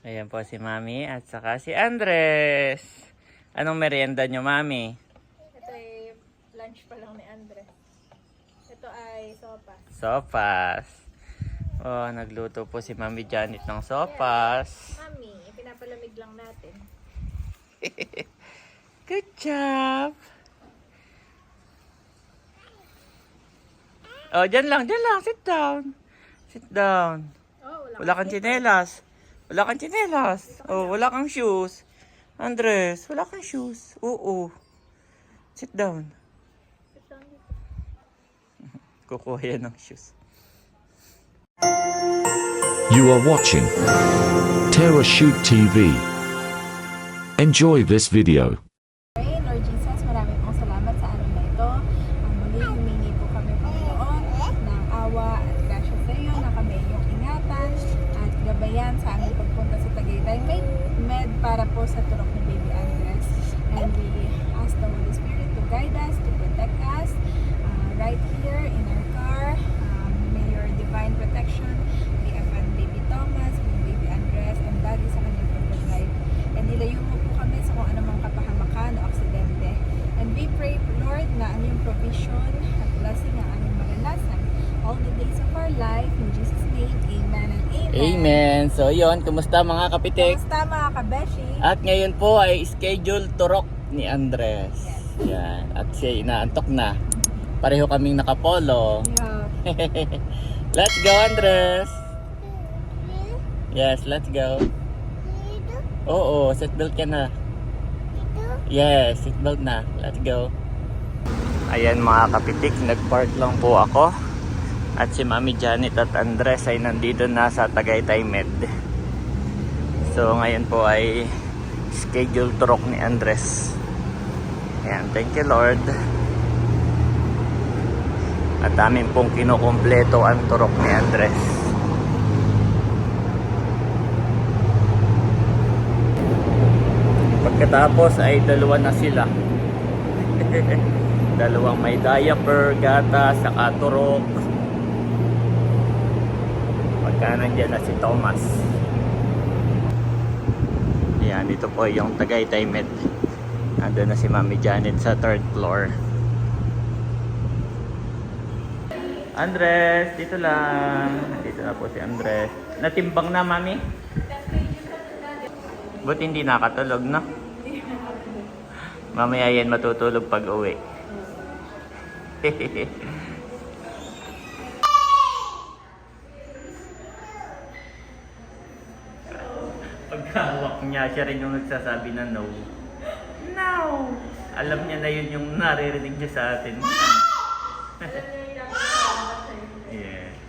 Ayan po si Mami at saka si Andres. Anong merienda nyo, Mami? Ito ay lunch pa lang ni Andre. Ito ay sopas. Sopas. Oh, nagluto po si Mami Janet ng sopas. Mami, pinapalamig lang natin. Good job! Oh, dyan lang, dyan lang. Sit down. Sit down. Oh, wala, Wala kang tsinelas. Wala kang tsinelas. Oh, wala kang shoes. Andres, wala kang shoes. Oo. Sit down. Sit down dito. Kukuha yan ng shoes. You are watching Terra Shoot TV. Enjoy this video. Lord Jesus, marami pong salamat sa araw na ito. Ang muli, humingi po kami, Panginoon, ng awa at grasya sa iyo na kami iyong ingatan at gabayan sa aming pagpunta sa Tagaytay Med, Med para po sa turok ni Baby Andres. And we ask the Holy Spirit to guide us, to protect us uh, right here in our car. Um, may your divine protection be upon Baby Thomas, Baby Andres, and Daddy sa kanyang pag-drive. And nilayo mo po kami sa kung anumang kapahamakan o aksidente. And we pray, Lord, na ang iyong provision at blessing ang aming maranasan all the days of our life. Amen. So, yon Kumusta mga kapitek? Kamusta mga kabeshi? At ngayon po ay schedule turok ni Andres. Yan. At siya inaantok na. Pareho kaming nakapolo. Yeah. let's go, Andres. Yes, let's go. Oo, seatbelt ka na. Yes, seatbelt na. Let's go. Ayan mga kapitik, nagpark lang po ako. At si Mami Janet at Andres ay nandito na sa Tagaytay Med. So ngayon po ay schedule turok ni Andres. Ayan, thank you Lord. At amin pong kinukumpleto ang turok ni Andres. Pagkatapos ay dalawa na sila. Dalawang may diaper, gata, saka turok. Pagka nandyan na si Thomas. Yan, dito po yung Tagaytay Med. Nandun na si Mami Janet sa third floor. Andres, dito lang. Dito na po si Andres. Natimbang na, Mami? Buti hindi nakatulog, no? Mamaya yan matutulog pag uwi. Pagkahawak niya, siya rin yung nagsasabi na no. No! Alam niya na yun yung naririnig niya sa atin. yeah.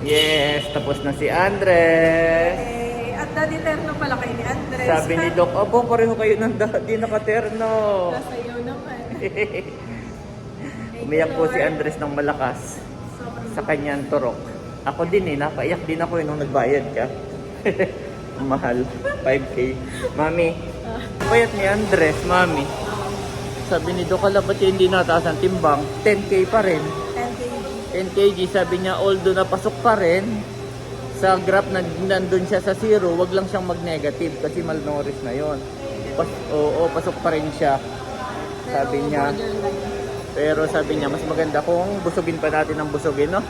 Yes, tapos na si Andres. Okay. At daddy terno pala kay ni Andres. Sabi ni Doc, Opo, pareho kayo ng dati nakaterno. Nasa iyo naman. Umiyak po si Andres ng malakas Sobrang sa kanyang turok. Ako din eh, napaiyak din ako eh nung nagbayad ka. Ang Mahal, 5K. Mami, bayad ni Andres, mami. Sabi ni Doc, ala ba't hindi nataas ang timbang? 10K pa rin. 10 kg. 10 kg, sabi niya, although napasok pa rin, sa graph na nandun siya sa zero, wag lang siyang mag-negative kasi malnourished na yon. Pas oo, pasok pa rin siya. Sabi niya, pero sabi niya, mas maganda kung busugin pa natin ng busugin, no?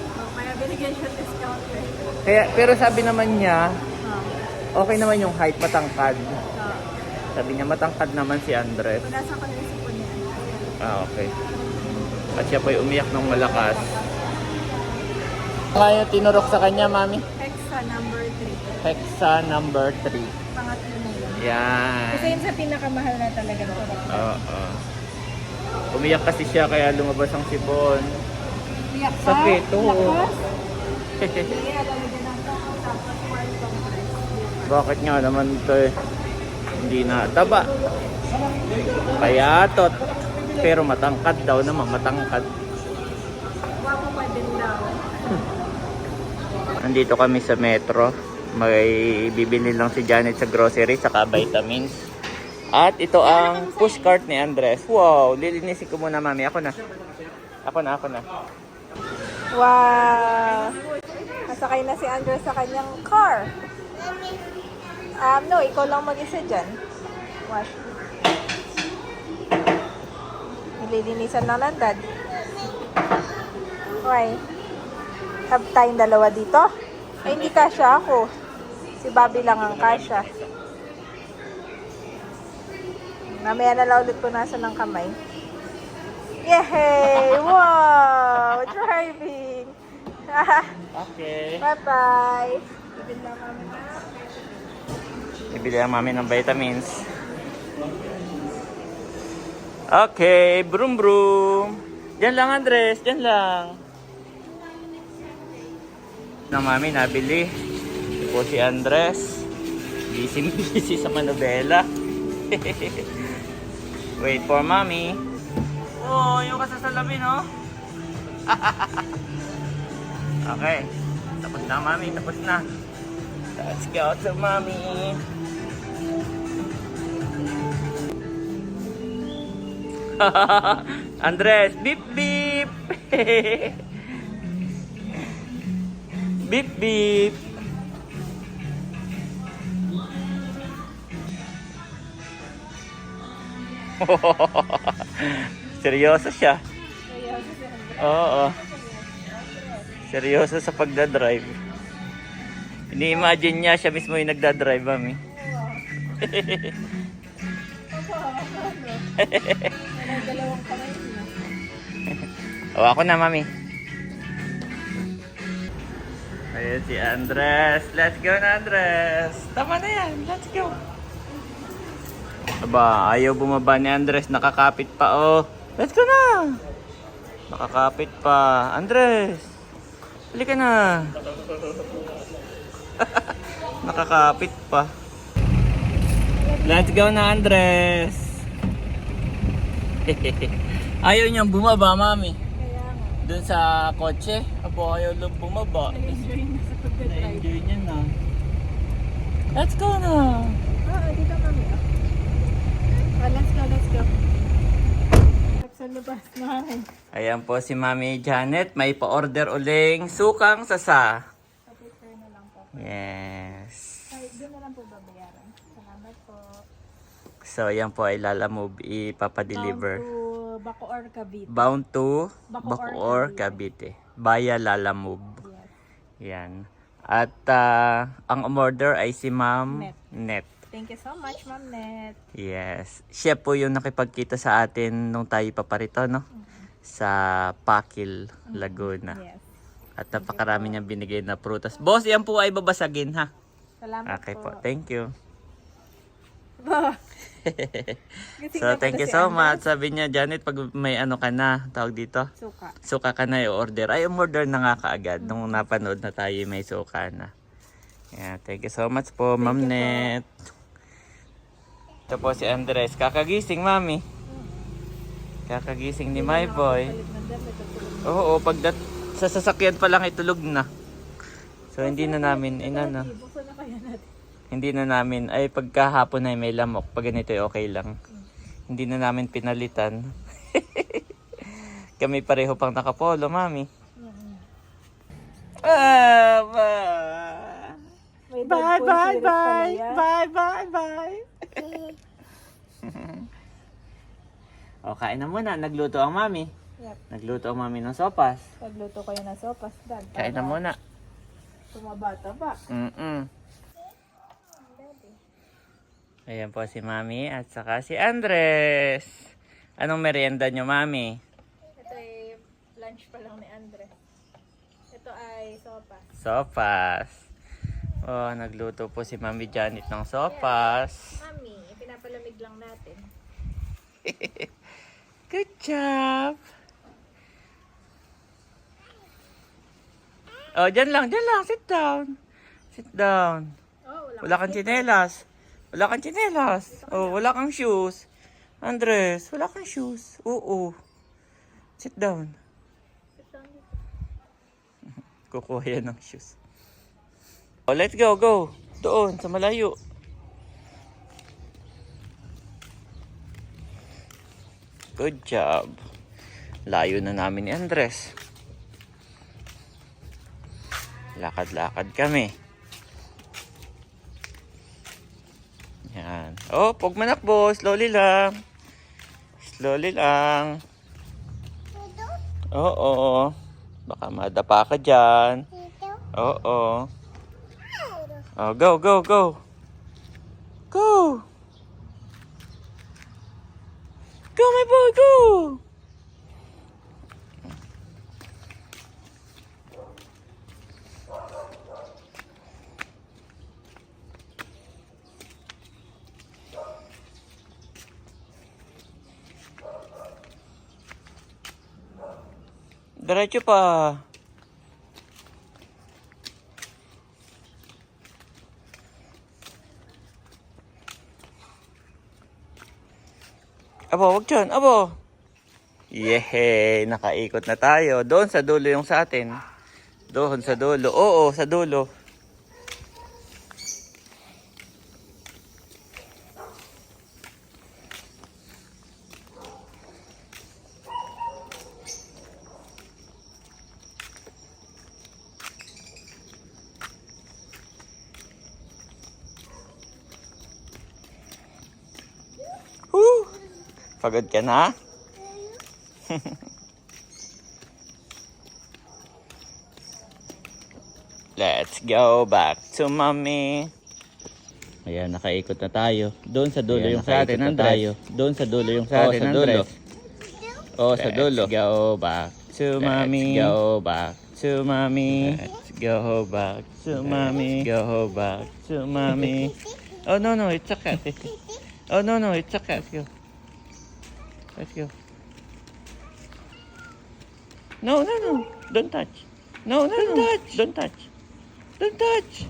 Kaya binigyan siya discount eh. Kaya, pero sabi naman niya, Ah, okay naman yung height, matangkad. ah. Sabi niya, matangkad naman si Andres. Na yung sipon niya. Ah, okay. At siya po'y umiyak ng malakas. Kaya tinurok sa kanya, mami? Hexa number 3. Hexa number 3. Pangatlo na yun. Yan. Kasi yun sa pinakamahal na talaga ito. Oo. Umiyak kasi siya kaya lumabas ang sipon. Iyak ka? Sakit, oo. Lakas? Bakit nga naman ito eh? Hindi na taba. Payatot. Pero matangkad daw naman, matangkad. Wapo pa din daw. Nandito kami sa metro. May bibili lang si Janet sa grocery, saka vitamins. At ito ang push cart ni Andres. Wow, lilinisin ko muna mami. Ako na. Ako na, ako na. Wow! Sasakay na si Andres sa kanyang car. Um, no, ikaw lang mag-isa dyan. Wash. Nililinisan lang ng dad. Why? Have tayong dalawa dito? Ay, hindi kasha ako. Si Bobby lang ang kasha. Mamaya na lang ulit punasan ng kamay. Yay! Wow! Driving! Okay. Bye-bye! Bibili ang mami ng vitamins. Okay, broom broom. Diyan lang Andres, diyan lang. Na mami nabili. Ito po si Andres. Busy busy sa manobela. Wait for mommy. Oh, yung kasasalamin, oh. okay. Tapos na, mami. Tapos na. Let's go to mommy. Andres, beep beep. beep beep. Seryoso siya. Oo. Seryoso sa pagdadrive. Ini-imagine niya siya mismo yung nagdadrive, mami. O, ako na, mami. Ayan si Andres. Let's go na, Andres. Tama na yan. Let's go. Aba, ayaw bumaba ni Andres. Nakakapit pa, oh. Let's go na. Nakakapit pa. Andres. Halika na. Nakakapit pa. Let's go na, Andres. ayaw niyang bumaba, mami. Doon sa kotse, abo ayaw lang bumaba. Enjoy na sa pagdadrive. Na-enjoy niya na. Let's go na! Ah, dito kami. Ah, let's go, let's go. Sa labas namin. Ayan po si Mami Janet. May pa-order uling sukang sasa. Kapit na lang po. Yes. Ay, doon na lang po babayaran. Salamat po. So, ayan po ay lalamove ipapadeliver. Bound to Bacoor, Cavite. Bound to Bacoor, Bacoor, Cavite. Via lalamove. Yes. Yan. At ah, ang umorder ay si Ma'am Net. Net. Thank you so much, Ma'am Net. Yes. Siya po yung nakipagkita sa atin nung tayo paparito, no? Sa Pakil, Laguna. Yes. At napakarami niyang binigay na prutas. Boss, yan po ay babasagin, ha? Salamat Okay po. po. Thank you. So, thank you so much. Sabi niya, Janet, pag may ano ka na, tawag dito, Suka. suka ka na i-order. Ay, umorder na nga kaagad nung napanood na tayo may suka na. Yeah, thank you so much po, Ma'am you po. Ito po si Andres. Kakagising, Mami. Kakagising ni my boy. Oo, pagdat sa sasakyan pa lang itulog na. So hindi na namin inano. Hindi na namin ay pagkahapon ay may lamok. Pag ganito ay okay lang. Hindi na namin pinalitan. Kami pareho pang nakapolo, mami. Ah, bye. Bye, bye, bye. Bye, bye, bye. O, kain na muna. Nagluto ang mami. Yep. Nagluto ang mami ng sopas. Pagluto kayo ng sopas, dad. Kain na muna. Tumaba-taba. Mm-mm. Ayan po si Mami at saka si Andres. Anong merienda nyo, Mami? Ito ay lunch pa lang ni Andre. Ito ay sopas. Sopas. Oh, nagluto po si Mami Janet ng sopas. Mami, pinapalamig lang natin. Good job! Oh, dyan lang, dyan lang. Sit down. Sit down. Oh, wala, Wala kang tsinelas. Wala kang tsinelas. Oh, wala kang shoes. Andres, wala kang shoes. Oo. Sit down. Kukuha yan ng shoes. Oh, let's go, go. Doon, sa malayo. Good job. Layo na namin ni Andres. Lakad-lakad kami. Yan. Oh, pag manakbo, slowly lang. Slowly lang. Oo. Baka madapa ka dyan. Oo. Oh, go, go, go. Go. Go, my boy, go. Diretso pa. Abo, wag dyan. Abo. Yehey, nakaikot na tayo. Doon sa dulo yung sa atin. Doon sa dulo. Oo, sa dulo. Pagod ka na? Let's go back to mommy. Ayan, nakaikot na tayo. Doon sa dulo yung sa atin, tayo. Doon sa dulo yung sa atin, sa dulo. Oh, sa dulo. Let's go back to mommy. Let's go back to mommy. Let's go back to mommy. Go back to mommy. Oh, no, no, it's cat. Oh, no, no, it's cat. Go. Let's go. No, no, no. Don't touch. No, no, Don't touch. Don't touch. Don't touch.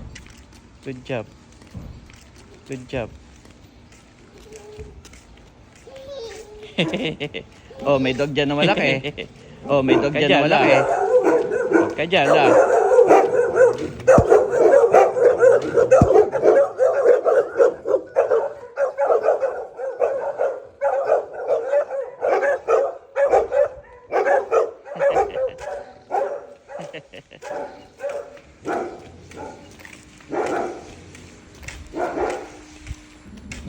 Good job. Good job. oh, may dog dyan na malaki. oh, may dog dyan na malaki. Huwag ka dyan, la.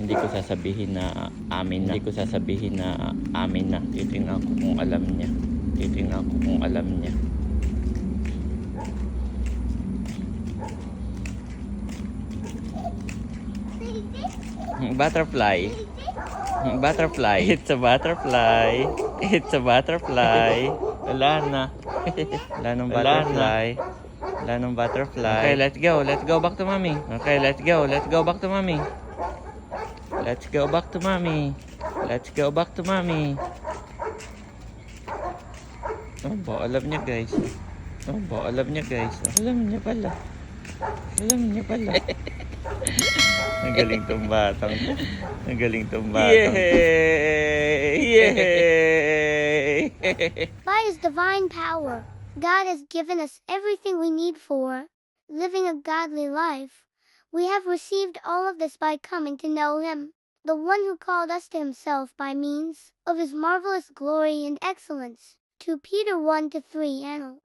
Hindi ko sasabihin na amin na. Hindi ko sasabihin na amin na. Titingnan ko kung alam niya. Titingnan ko kung alam niya. Butterfly. Butterfly. It's a butterfly. It's a butterfly. Wala na. Wala nang butterfly. Wala nang butterfly. Okay, let's go. Let's go back to mommy. Okay, let's go. Let's go back to mommy. Let's go back to mommy. Let's go back to mommy. Oh, ba, alam niya guys. Oh, ba, alam niya guys. Alam niya pala. Alam niya pala. Ang galing tong batang. Ang galing tong batang. Yay! Yay! By His divine power, God has given us everything we need for living a godly life. We have received all of this by coming to know Him, the one who called us to Himself by means of His marvelous glory and excellence. 2 Peter 1 to 3 Anal.